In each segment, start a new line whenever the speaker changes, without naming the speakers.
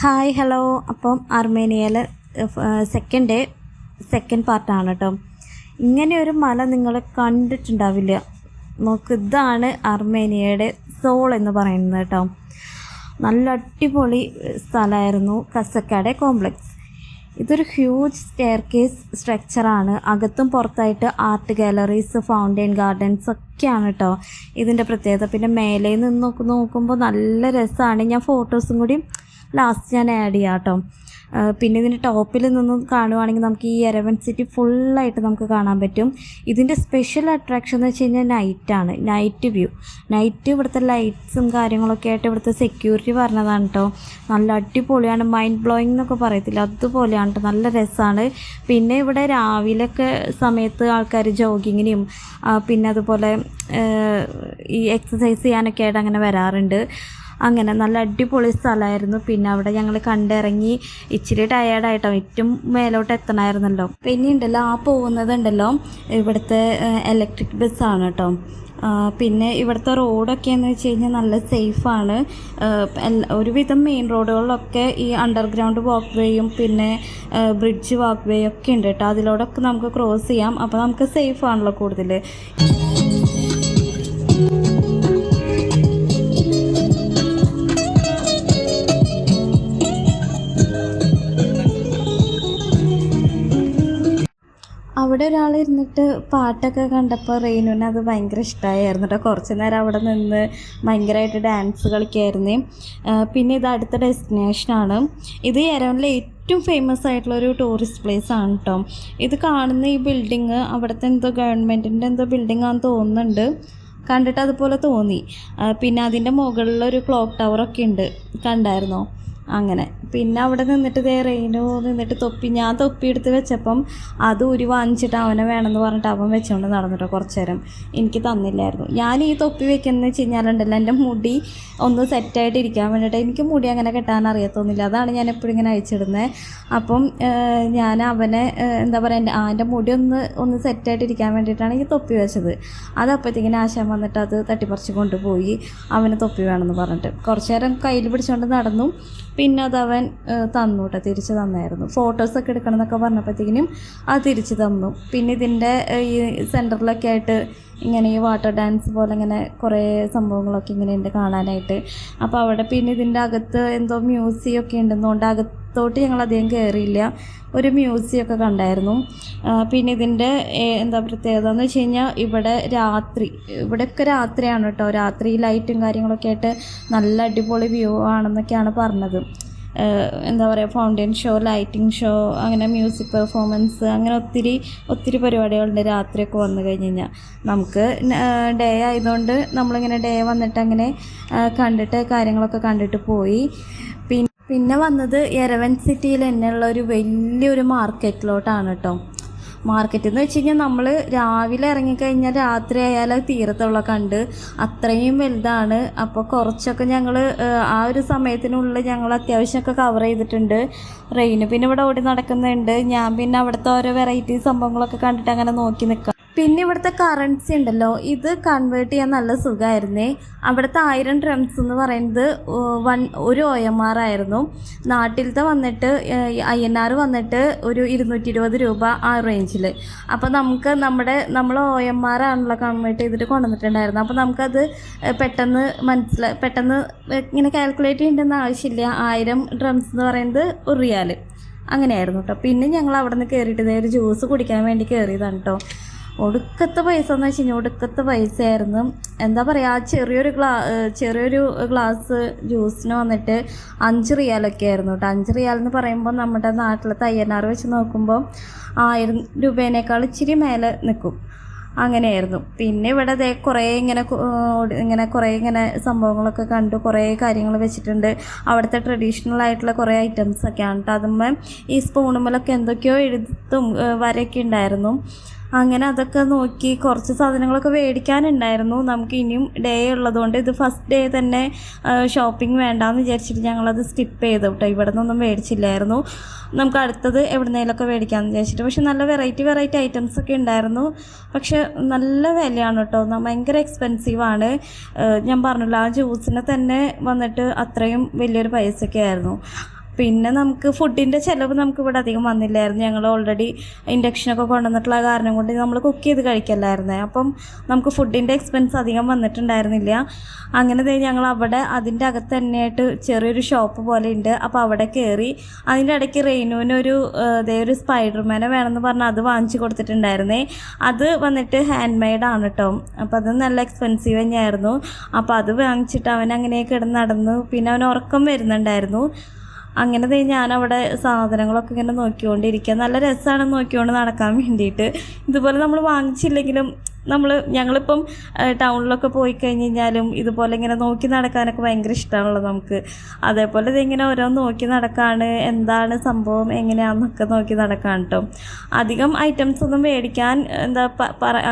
Hi hello അപ്പം അർമേനിയയിൽ second day second പാർട്ടാണ് കേട്ടോ ഇങ്ങനെ ഒരു മല നിങ്ങൾ കണ്ടിട്ടുണ്ടാവില്ല. നോക്ക് ഇതാണ് അർമേനിയയുടെ സോൾ എന്ന് പറയുന്നത് കേട്ടോ നല്ല അടിപൊളി സ്ഥലമായിരുന്നു കസക്കാടെ കോംപ്ലക്സ് ഇതൊരു ഹ്യൂജ് സ്റ്റെയർ കേസ് സ്ട്രക്ചറാണ് അകത്തും പുറത്തായിട്ട് ആർട്ട് ഗാലറീസ് ഫൗണ്ടെയിൻ ഗാർഡൻസ് ഒക്കെയാണ് കേട്ടോ ഇതിന്റെ പ്രത്യേകത. പിന്നെ മേലെ നിന്ന് നോക്കുമ്പോൾ നല്ല രസമാണ് ഞാൻ ഫോട്ടോസും കൂടി ലാസ്റ്റ് ഞാൻ ആഡ് ചെയ്യാം കേട്ടോ പിന്നെ ഇതിന്റെ ടോപ്പിൽ നിന്ന് കാണുവാണെങ്കിൽ നമുക്ക് ഈ എരവൻ സിറ്റി ഫുള്ളായിട്ട് നമുക്ക് കാണാൻ പറ്റും. ഇതിന്റെ സ്പെഷ്യൽ അട്രാക്ഷൻ എന്ന് വെച്ച് കഴിഞ്ഞാൽ നൈറ്റാണ് നൈറ്റ് വ്യൂ നൈറ്റ് ഇവിടുത്തെ ലൈറ്റ്സും കാര്യങ്ങളൊക്കെ ആയിട്ട് ഇവിടുത്തെ സെക്യൂരിറ്റി പറഞ്ഞതാണ് കേട്ടോ നല്ല അടിപൊളിയാണ്. മൈൻഡ് ബ്ലോയിങ് എന്നൊക്കെ പറയത്തില്ല. അതുപോലെയാണ് നല്ല രസമാണ് പിന്നെ ഇവിടെ രാവിലെയൊക്കെ സമയത്ത് ആൾക്കാർ ജോഗിങ്ങിനും പിന്നെ അതുപോലെ ഈ എക്സസൈസ് ചെയ്യാനൊക്കെ ആയിട്ട് അങ്ങനെ വരാറുണ്ട്. അങ്ങനെ നല്ല അടിപൊളി സ്ഥലമായിരുന്നു. പിന്നെ അവിടെ ഞങ്ങൾ കണ്ടിറങ്ങി ഇച്ചിരി ടയേർഡായിട്ടോ ഏറ്റവും മേലോട്ട് എത്തണമായിരുന്നല്ലോ പിന്നെ ഉണ്ടല്ലോ ആ പോകുന്നതുണ്ടല്ലോ ഇവിടുത്തെ ഇലക്ട്രിക് ബസ്സാണ് കേട്ടോ പിന്നെ ഇവിടുത്തെ റോഡൊക്കെ എന്ന് വെച്ച് കഴിഞ്ഞാൽ നല്ല സേഫാണ് ഒരുവിധം മെയിൻ റോഡുകളിലൊക്കെ ഈ അണ്ടർഗ്രൗണ്ട് വാക്ക് വേയും പിന്നെ ബ്രിഡ്ജ് വാക്ക് വേയും ഒക്കെ ഉണ്ട് കേട്ടോ അതിലൂടെ നമുക്ക് ക്രോസ് ചെയ്യാം. അപ്പോൾ നമുക്ക് സേഫ് ആണല്ലോ കൂടുതൽ അവിടെ ഒരാൾ ഇരുന്നിട്ട് പാട്ടൊക്കെ കണ്ടപ്പോൾ റെയിനുവിന് അത് ഭയങ്കര ഇഷ്ടമായിരുന്നു കേട്ടോ കുറച്ച് നേരം അവിടെ നിന്ന് ഭയങ്കരമായിട്ട് ഡാൻസ് കളിക്കായിരുന്നു. പിന്നെ ഇത് അടുത്ത ഡെസ്റ്റിനേഷനാണ് ഇത് എറൗണ്ടിലെ ഏറ്റവും ഫേമസ് ആയിട്ടുള്ള ഒരു ടൂറിസ്റ്റ് പ്ലേസ് ആണ് കേട്ടോ ഇത് കാണുന്ന ഈ ബിൽഡിങ് അവിടുത്തെ എന്തോ ഗവൺമെന്റിന്റെ എന്തോ ബിൽഡിംഗ് ആണെന്ന് തോന്നുന്നുണ്ട്. കണ്ടിട്ട് അതുപോലെ തോന്നി. പിന്നെ അതിന്റെ മുകളിലൊരു ക്ലോക്ക് ടവറൊക്കെ ഉണ്ട്. കണ്ടായിരുന്നോ? അങ്ങനെ. പിന്നെ അവിടെ നിന്നിട്ട് ദേ റെയിനു നിന്നിട്ട് തൊപ്പി ഞാൻ തൊപ്പി എടുത്ത് വെച്ചപ്പം അത് ഒരു വാങ്ങിച്ചിട്ട് അവനെ വേണമെന്ന് പറഞ്ഞിട്ട് അവൻ വെച്ചുകൊണ്ട് നടന്നിട്ടോ കുറച്ച് നേരം എനിക്ക് തന്നില്ലായിരുന്നു. ഞാൻ ഈ തൊപ്പി വെക്കുന്നത് വെച്ച് കഴിഞ്ഞാലുണ്ടല്ലോ എന്റെ മുടി ഒന്ന് സെറ്റായിട്ട് ഇരിക്കാൻ വേണ്ടിയിട്ട് എനിക്ക് മുടി അങ്ങനെ കെട്ടാൻ അറിയത്തൊന്നുമില്ല. അതാണ് ഞാൻ എപ്പോഴും ഇങ്ങനെ അയച്ചിടുന്നത് അപ്പം ഞാൻ അവനെ എന്താ പറയുക എന്റെ ആ എന്റെ മുടി ഒന്ന് ഒന്ന് സെറ്റായിട്ട് ഇരിക്കാൻ വേണ്ടിയിട്ടാണ് ഈ തൊപ്പി വെച്ചത്. അത് അപ്പോഴത്തേക്കിന് ആശാൻ വന്നിട്ട് അത് തട്ടിപ്പറിച്ച് കൊണ്ടുപോയി അവന് തൊപ്പി വേണമെന്ന് പറഞ്ഞിട്ട്. കുറച്ച് നേരം കയ്യിൽ പിടിച്ചുകൊണ്ട് നടന്നു. പിന്നെ അത് അവൻ ഏഹ്, തന്നു കേട്ടോ തിരിച്ച് തന്നായിരുന്നു. ഫോട്ടോസൊക്കെ എടുക്കണം എന്നൊക്കെ പറഞ്ഞപ്പോഴത്തേക്കിനും അത് തിരിച്ച് തന്നു. പിന്നെ ഇതിന്റെ ഈ സെന്ററിലൊക്കെ ആയിട്ട് ഇങ്ങനെ ഈ വാട്ടർ ഡാൻസ് പോലെ ഇങ്ങനെ കുറേ സംഭവങ്ങളൊക്കെ ഇങ്ങനെ ഉണ്ട് കാണാനായിട്ട്. അപ്പോൾ അവിടെ പിന്നെ ഇതിന്റെ അകത്ത് എന്തോ മ്യൂസിയം ഒക്കെ ഉണ്ടെന്നുകൊണ്ട് അകത്തോട്ട് ഞങ്ങൾ അധികം കയറിയില്ല ഒരു മ്യൂസിയം ഒക്കെ കണ്ടായിരുന്നു. പിന്നെ ഇതിന്റെ എന്താ പ്രത്യേകത എന്ന് വെച്ച് കഴിഞ്ഞാൽ ഇവിടെ രാത്രി ഇവിടെയൊക്കെ രാത്രിയാണ് കേട്ടോ. രാത്രി ലൈറ്റും കാര്യങ്ങളൊക്കെ ആയിട്ട് നല്ല അടിപൊളി വ്യൂ ആണെന്നൊക്കെയാണ് പറഞ്ഞത്. എന്താ പറയുക ഫൗണ്ടൻ ഷോ ലൈറ്റിംഗ് ഷോ അങ്ങനെ മ്യൂസിക് പെർഫോമൻസ് അങ്ങനെ ഒത്തിരി ഒത്തിരി പരിപാടികളുണ്ട് രാത്രിയൊക്കെ വന്നു കഴിഞ്ഞ് കഴിഞ്ഞാൽ നമുക്ക് ഡേ ആയതുകൊണ്ട് നമ്മളിങ്ങനെ ഡേ വന്നിട്ട് അങ്ങനെ കണ്ടിട്ട് കാര്യങ്ങളൊക്കെ കണ്ടിട്ട് പോയി. പിന്നെ പിന്നെ വന്നത് എരവൻ സിറ്റിയിൽ തന്നെയുള്ള ഒരു വലിയൊരു മാർക്കറ്റിലോട്ടാണ് കേട്ടോ മാർക്കറ്റ് എന്ന് വെച്ച് കഴിഞ്ഞാൽ നമ്മൾ രാവിലെ ഇറങ്ങിക്കഴിഞ്ഞാൽ രാത്രി ആയാലും തീരത്തുള്ള കണ്ട്. അത്രയും വലുതാണ്. അപ്പോൾ കുറച്ചൊക്കെ ഞങ്ങൾ ആ ഒരു സമയത്തിനുള്ളിൽ ഞങ്ങൾ അത്യാവശ്യമൊക്കെ കവർ ചെയ്തിട്ടുണ്ട്. റെയിന് പിന്നെ ഇവിടെ ഓടി നടക്കുന്നുണ്ട്. ഞാൻ പിന്നെ അവിടുത്തെ ഓരോ വെറൈറ്റി സംഭവങ്ങളൊക്കെ കണ്ടിട്ട് അങ്ങനെ നോക്കി നിൽക്കാം പിന്നെ ഇവിടുത്തെ കറൻസി ഉണ്ടല്ലോ ഇത് കൺവേർട്ട് ചെയ്യാൻ നല്ല സുഖമായിരുന്നേ അവിടുത്തെ ആയിരം ഡ്രംസ് എന്ന് പറയുന്നത് വൺ ഒരു ഒ എം ആർ ആയിരുന്നു. നാട്ടിലത്തെ വന്നിട്ട് ഐ എൻ ആർ വന്നിട്ട് ഒരു ഇരുന്നൂറ്റി ഇരുപത് രൂപ ആ റേഞ്ചിൽ അപ്പോൾ നമുക്ക് നമ്മുടെ നമ്മൾ ഒ എം ആർ ആണല്ലോ കൺവേർട്ട് ചെയ്തിട്ട് കൊണ്ടുവന്നിട്ടുണ്ടായിരുന്നു അപ്പോൾ നമുക്കത് പെട്ടെന്ന് മനസ്സിലായി പെട്ടെന്ന് ഇങ്ങനെ കാൽക്കുലേറ്റ് ചെയ്യേണ്ടെന്ന് ആവശ്യമില്ല. ആയിരം ഡ്രംസ് എന്ന് പറയുന്നത് ഒരു റിയാൽ അങ്ങനെയായിരുന്നു കേട്ടോ പിന്നെ ഞങ്ങൾ അവിടെ നിന്ന് കയറിയിട്ട് ഒരു ജ്യൂസ് കുടിക്കാൻ വേണ്ടി കയറിയതാണ് കേട്ടോ ഒടുക്കത്തെ പൈസ എന്ന് വെച്ച് കഴിഞ്ഞാൽ ഒടുക്കത്തെ പൈസയായിരുന്നു. എന്താ പറയുക ചെറിയൊരു ഗ്ലാ ചെറിയൊരു ഗ്ലാസ് ജ്യൂസിന് വന്നിട്ട് അഞ്ച് റിയാലൊക്കെ ആയിരുന്നു കേട്ടോ അഞ്ച് റിയാൽ എന്ന് പറയുമ്പോൾ നമ്മുടെ നാട്ടിലെ തയ്യനാർ വെച്ച് നോക്കുമ്പോൾ ആയിരം രൂപേനേക്കാൾ ഇച്ചിരി മേലെ നിൽക്കും അങ്ങനെയായിരുന്നു. പിന്നെ ഇവിടെ ദേ കുറേ ഇങ്ങനെ ഇങ്ങനെ കുറേ ഇങ്ങനെ സംഭവങ്ങളൊക്കെ കണ്ടു. കുറേ കാര്യങ്ങൾ വെച്ചിട്ടുണ്ട്. അവിടുത്തെ ട്രഡീഷണൽ ആയിട്ടുള്ള കുറേ ഐറ്റംസ് ഒക്കെയാണ് കേട്ടോ അതുമ്പോൾ ഈ സ്പൂണുമ്മലൊക്കെ എന്തൊക്കെയോ എഴുത്തും വരെയൊക്കെ ഉണ്ടായിരുന്നു. അങ്ങനെ അതൊക്കെ നോക്കി കുറച്ച് സാധനങ്ങളൊക്കെ മേടിക്കാനുണ്ടായിരുന്നു. നമുക്ക് ഇനിയും ഡേ ഉള്ളതുകൊണ്ട് ഇത് ഫസ്റ്റ് ഡേ തന്നെ ഷോപ്പിംഗ് വേണ്ടാന്ന് വിചാരിച്ചിട്ട് ഞങ്ങളത് സ്കിപ്പ് ചെയ്തു കേട്ടോ ഇവിടെ നിന്നൊന്നും മേടിച്ചില്ലായിരുന്നു. നമുക്ക് അടുത്തത് എവിടുന്നേലൊക്കെ മേടിക്കാമെന്ന് വിചാരിച്ചിട്ട്. പക്ഷെ നല്ല വെറൈറ്റി വെറൈറ്റി ഐറ്റംസ് ഒക്കെ ഉണ്ടായിരുന്നു. പക്ഷെ നല്ല വിലയാണ് കേട്ടോ ഭയങ്കര എക്സ്പെൻസീവാണ് ഞാൻ പറഞ്ഞല്ലോ ആ ജ്യൂസിന് തന്നെ വന്നിട്ട് അത്രയും വലിയൊരു പൈസയൊക്കെ ആയിരുന്നു. പിന്നെ നമുക്ക് ഫുഡിന്റെ ചിലവ് നമുക്ക് ഇവിടെ അധികം വന്നില്ലായിരുന്നു. ഞങ്ങൾ ഓൾറെഡി ഇൻഡക്ഷനൊക്കെ കൊണ്ടുവന്നിട്ടുള്ള കാരണം കൊണ്ട് നമ്മൾ കുക്ക് ചെയ്ത് കഴിക്കല്ലായിരുന്നേ. അപ്പം നമുക്ക് ഫുഡിന്റെ എക്സ്പെൻസ് അധികം വന്നിട്ടുണ്ടായിരുന്നില്ല. അങ്ങനെ ഞങ്ങൾ അവിടെ അതിന്റെ അകത്ത് തന്നെയായിട്ട് ചെറിയൊരു ഷോപ്പ് പോലെ ഉണ്ട്. അപ്പോൾ അവിടെ കയറി അതിന്റെ ഇടയ്ക്ക് റെയിനുവിനൊരു ഇതേ ഒരു സ്പൈഡർമാനെ വേണമെന്ന് പറഞ്ഞാൽ അത് വാങ്ങിച്ചു കൊടുത്തിട്ടുണ്ടായിരുന്നേ. അത് വന്നിട്ട് ഹാൻഡ് മെയ്ഡ് ആണ് കേട്ടോ അപ്പോൾ അത് നല്ല എക്സ്പെൻസീവ് തന്നെയായിരുന്നു. അപ്പോൾ അത് വാങ്ങിച്ചിട്ട് അവൻ അങ്ങനെ കിടന്ന് നടന്നു. പിന്നെ അവൻ ഉറക്കം വരുന്നുണ്ടായിരുന്നു. അങ്ങനെ ദേ ഞാനവിടെ സാധനങ്ങളൊക്കെ ഇങ്ങനെ നോക്കിക്കൊണ്ടിരിക്കുക നല്ല രസമാണ് നോക്കിക്കൊണ്ട് നടക്കാൻ വേണ്ടിയിട്ട്. ഇതുപോലെ നമ്മൾ വാങ്ങിച്ചില്ലെങ്കിലും നമ്മൾ ഞങ്ങളിപ്പം ടൗണിലൊക്കെ പോയി കഴിഞ്ഞ് കഴിഞ്ഞാലും ഇതുപോലെ ഇങ്ങനെ നോക്കി നടക്കാനൊക്കെ ഭയങ്കര ഇഷ്ടമാണല്ലോ നമുക്ക്. അതേപോലെ ഇതിങ്ങനെ ഓരോന്ന് നോക്കി നടക്കാണ് എന്താണ് സംഭവം എങ്ങനെയാണെന്നൊക്കെ നോക്കി നടക്കാണ് കേട്ടോ അധികം ഐറ്റംസ് ഒന്നും മേടിക്കാൻ എന്താ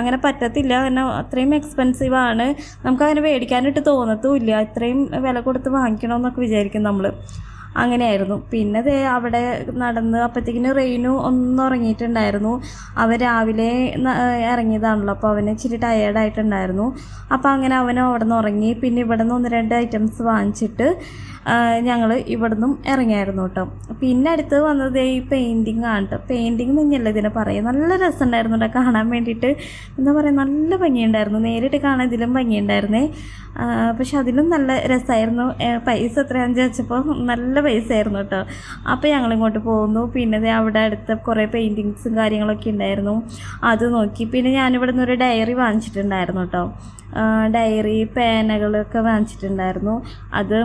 അങ്ങനെ പറ്റത്തില്ല. കാരണം അത്രയും എക്സ്പെൻസീവ് ആണ്. നമുക്ക് അങ്ങനെ മേടിക്കാനായിട്ട് തോന്നത്തുമില്ല. ഇത്രയും വില കൊടുത്ത് വാങ്ങിക്കണമെന്നൊക്കെ വിചാരിക്കും നമ്മൾ അങ്ങനെയായിരുന്നു. പിന്നെ ദേ അവിടെ നടന്ന് അപ്പോഴത്തേക്കിന് റെയിനു ഒന്ന് ഉറങ്ങിയിട്ടുണ്ടായിരുന്നു. അവൻ രാവിലെ ഇറങ്ങിയതാണല്ലോ. അപ്പോൾ അവന് ഇച്ചിരി ടയേർഡായിട്ടുണ്ടായിരുന്നു അപ്പോൾ അങ്ങനെ അവൻ അവിടെ നിന്ന് ഉറങ്ങി. പിന്നെ ഇവിടെ നിന്ന് ഒന്ന് രണ്ട് ഐറ്റംസ് വാങ്ങിച്ചിട്ട് ഞങ്ങൾ ഇവിടെ നിന്നും ഇറങ്ങിയായിരുന്നു കേട്ടോ. പിന്നെ അടുത്ത് വന്നത് ഈ പെയിന്റിങ് ആണ് കേട്ടോ. പെയിന്റിങ് എന്നല്ല ഇതിനെ പറയുക? നല്ല രസമുണ്ടായിരുന്നു കേട്ടോ കാണാൻ വേണ്ടിയിട്ട്. എന്താ പറയുക നല്ല ഭംഗിയുണ്ടായിരുന്നു. നേരിട്ട് കാണാൻ ഇതിലും ഭംഗിയുണ്ടായിരുന്നേ. പക്ഷെ അതിലും നല്ല രസമായിരുന്നു. പൈസ എത്രയാണെന്ന് ചോദിച്ചപ്പോൾ നല്ല പൈസ ആയിരുന്നു കേട്ടോ. അപ്പോൾ ഞങ്ങൾ ഇങ്ങോട്ട് പോകുന്നു പിന്നെ അവിടെ അടുത്ത കുറേ പെയിന്റിങ്സും കാര്യങ്ങളൊക്കെ ഉണ്ടായിരുന്നു. അത് നോക്കി. പിന്നെ ഞാനിവിടെ നിന്ന് ഒരു ഡയറി വാങ്ങിച്ചിട്ടുണ്ടായിരുന്നു കേട്ടോ. ഡയറി പേനകളൊക്കെ വാങ്ങിച്ചിട്ടുണ്ടായിരുന്നു. അത്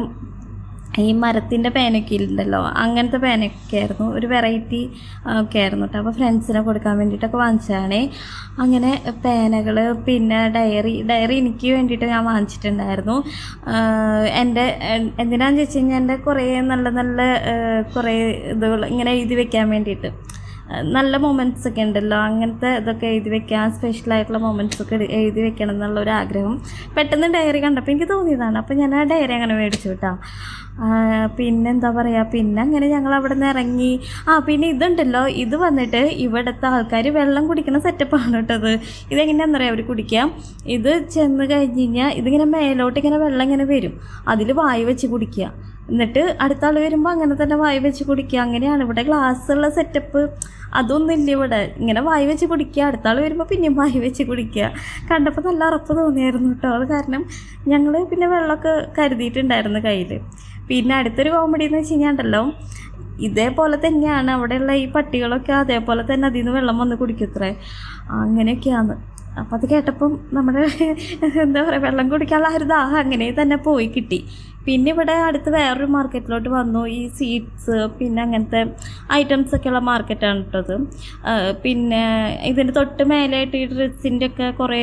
ഈ മരത്തിന്റെ പേനയൊക്കെ ഉണ്ടല്ലോ അങ്ങനത്തെ പേനയൊക്കെ ആയിരുന്നു. ഒരു വെറൈറ്റി ഒക്കെ ആയിരുന്നു കേട്ടോ അപ്പോൾ ഫ്രണ്ട്സിനെ കൊടുക്കാൻ വേണ്ടിയിട്ടൊക്കെ വാങ്ങിച്ചതാണേ. അങ്ങനെ പേനകൾ പിന്നെ ഡയറി ഡയറി എനിക്ക് വേണ്ടിയിട്ട് ഞാൻ വാങ്ങിച്ചിട്ടുണ്ടായിരുന്നു. എന്റെ എന്തിനാണെന്ന് ചോദിച്ചു കഴിഞ്ഞാൽ എന്റെ കുറേ നല്ല നല്ല കുറേ ഇതുകൾ ഇങ്ങനെ എഴുതി വെക്കാൻ വേണ്ടിയിട്ട്. നല്ല മൊമെന്റ്സ് ഒക്കെ ഉണ്ടല്ലോ. അങ്ങനത്തെ ഇതൊക്കെ എഴുതി വെക്കാൻ സ്പെഷ്യൽ ആയിട്ടുള്ള മൊമെന്റ്സ് ഒക്കെ എഴുതി വെക്കണം എന്നുള്ള ഒരു ആഗ്രഹം. പെട്ടെന്ന് ഡയറി കണ്ടപ്പോൾ എനിക്ക് തോന്നിയതാണ്. അപ്പോൾ ഞാൻ ആ ഡയറി അങ്ങനെ മേടിച്ചു കേട്ടോ പിന്നെ എന്താ പറയുക പിന്നെ അങ്ങനെ ഞങ്ങൾ അവിടെ നിന്ന് ഇറങ്ങി. ആ പിന്നെ ഇതുണ്ടല്ലോ ഇത് വന്നിട്ട് ഇവിടുത്തെ ആൾക്കാർ വെള്ളം കുടിക്കുന്ന സെറ്റപ്പാണ് കേട്ടത്. ഇതെങ്ങനെയാണെന്ന് അറിയാം? അവർ കുടിക്കാം. ഇത് ചെന്ന് കഴിഞ്ഞ് കഴിഞ്ഞാൽ ഇതിങ്ങനെ മേലോട്ട് ഇങ്ങനെ വെള്ളം ഇങ്ങനെ വരും. അതിൽ വായി വെച്ച് കുടിക്കുക. എന്നിട്ട് അടുത്ത ആൾ വരുമ്പോൾ അങ്ങനെ തന്നെ വായി വെച്ച് കുടിക്കുക. അങ്ങനെയാണ് ഇവിടെ ഗ്ലാസ്സുള്ള സെറ്റപ്പ് അതൊന്നും ഇല്ല ഇവിടെ. ഇങ്ങനെ വായി വെച്ച് കുടിക്കുക. അടുത്ത ആൾ വരുമ്പോൾ പിന്നെയും വായി വെച്ച് കുടിക്കുക. കണ്ടപ്പോൾ നല്ല ഉറപ്പ് തോന്നിയായിരുന്നു കേട്ടോ. അത് കാരണം ഞങ്ങൾ പിന്നെ വെള്ളമൊക്കെ കരുതിയിട്ടുണ്ടായിരുന്നു കയ്യിൽ പിന്നെ അടുത്തൊരു കോമഡി എന്ന് വെച്ച് കഴിഞ്ഞാൽ ഇതേപോലെ തന്നെയാണ് അവിടെയുള്ള ഈ പട്ടികളൊക്കെ അതേപോലെ തന്നെ അതിൽ നിന്ന് വെള്ളം വന്ന് കുടിക്കത്രേ. അങ്ങനെയൊക്കെയാണ്. അപ്പം അത് കേട്ടപ്പം നമ്മുടെ എന്താ പറയുക വെള്ളം കുടിക്കാനുള്ള ഒരു ദാഹം അങ്ങനെ തന്നെ പോയി കിട്ടി. പിന്നെ ഇവിടെ അടുത്ത് വേറൊരു മാർക്കറ്റിലോട്ട് വന്നു. ഈ സീഡ്സ് പിന്നെ അങ്ങനത്തെ ഐറ്റംസ് ഒക്കെ ഉള്ള മാർക്കറ്റാണ് കേട്ടത് പിന്നെ ഇതിന്റെ തൊട്ട് മേലായിട്ട് ഈ ഡ്രസ്സിന്റെ ഒക്കെ കുറേ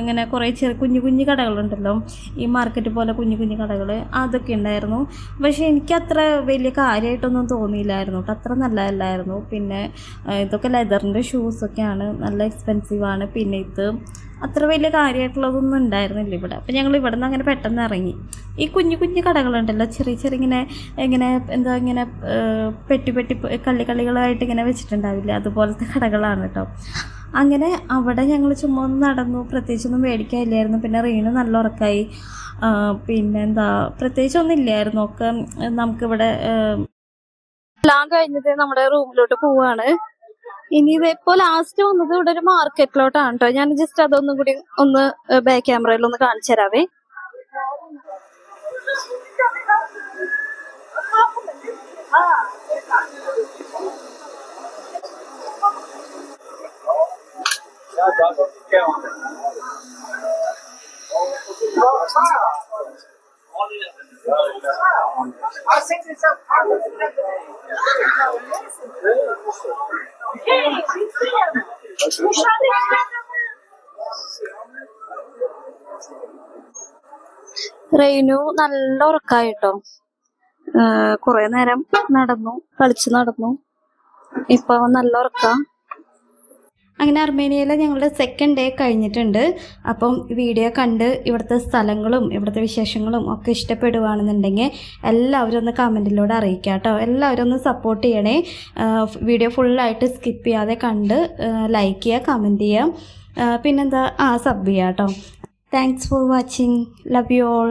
ഇങ്ങനെ കുറേ ചെറിയ കുഞ്ഞു കുഞ്ഞു കടകളുണ്ടല്ലോ. ഈ മാർക്കറ്റ് പോലെ കുഞ്ഞു കുഞ്ഞു കടകൾ അതൊക്കെ ഉണ്ടായിരുന്നു. പക്ഷേ എനിക്ക് അത്ര വലിയ കാര്യമായിട്ടൊന്നും തോന്നിയില്ലായിരുന്നു കേട്ടോ അത്ര നല്ലതല്ലായിരുന്നു. പിന്നെ ഇതൊക്കെ ലെതറിന്റെ ഷൂസൊക്കെയാണ് നല്ല എക്സ്പെൻസീവാണ് പിന്നെ ഇത് അത്ര വലിയ കാര്യമായിട്ടുള്ളതൊന്നും ഉണ്ടായിരുന്നില്ല ഇവിടെ. അപ്പം ഞങ്ങൾ ഇവിടെ നിന്ന് അങ്ങനെ പെട്ടെന്ന് ഇറങ്ങി. ഈ കുഞ്ഞു കുഞ്ഞു കടകളുണ്ടല്ലോ ചെറിയ ചെറിയ ഇങ്ങനെ ഇങ്ങനെ എന്താ ഇങ്ങനെ പെട്ടി പെട്ടി കള്ളി കള്ളികളായിട്ട് ഇങ്ങനെ വെച്ചിട്ടുണ്ടാവില്ല? അതുപോലത്തെ കടകളാണ് കേട്ടോ അങ്ങനെ അവിടെ ഞങ്ങൾ ചുമ്മാ ഒന്ന് നടന്നു. പ്രത്യേകിച്ചൊന്നും മേടിക്കാനില്ലായിരുന്നു. പിന്നെ റീണ് നല്ല ഉറക്കായി. ആ, പിന്നെന്താ പ്രത്യേകിച്ചൊന്നും ഇല്ലായിരുന്നു. ഒക്കെ നമുക്കിവിടെ എല്ലാം കഴിഞ്ഞിട്ട് നമ്മുടെ റൂമിലോട്ട് പോവാണ്. ഇനി ഇതിപ്പോ ലാസ്റ്റ് വന്നത് ഇവിടെ ഒരു മാർക്കറ്റിലോട്ടാണ് കേട്ടോ ഞാൻ ജസ്റ്റ് അതൊന്നും കൂടി ഒന്ന് ബാക്ക് ക്യാമറയിൽ ഒന്ന് കാണിച്ചു തരാവേ. റെയിനു നല്ല ഉറക്കായിട്ടോ? കുറെ നേരം നടന്നു കളിച്ചു നടന്നു. ഇപ്പൊ നല്ല ഉറക്കാം. അങ്ങനെ അർമേനിയയിലെ ഞങ്ങളുടെ സെക്കൻഡ് ഡേ കഴിഞ്ഞിട്ടുണ്ട്. അപ്പം വീഡിയോ കണ്ട് ഇവിടുത്തെ സ്ഥലങ്ങളും ഇവിടുത്തെ വിശേഷങ്ങളും ഒക്കെ ഇഷ്ടപ്പെടുവാണെന്നുണ്ടെങ്കിൽ എല്ലാവരും ഒന്ന് കമന്റിലൂടെ അറിയിക്കുക കേട്ടോ എല്ലാവരും ഒന്ന് സപ്പോർട്ട് ചെയ്യണേ. വീഡിയോ ഫുള്ളായിട്ട് സ്കിപ്പ് ചെയ്യാതെ കണ്ട് ലൈക്ക് ചെയ്യുക കമന്റ് ചെയ്യുക പിന്നെന്താ? ആ സബ് ചെയ്യാം കേട്ടോ thanks for watching love you all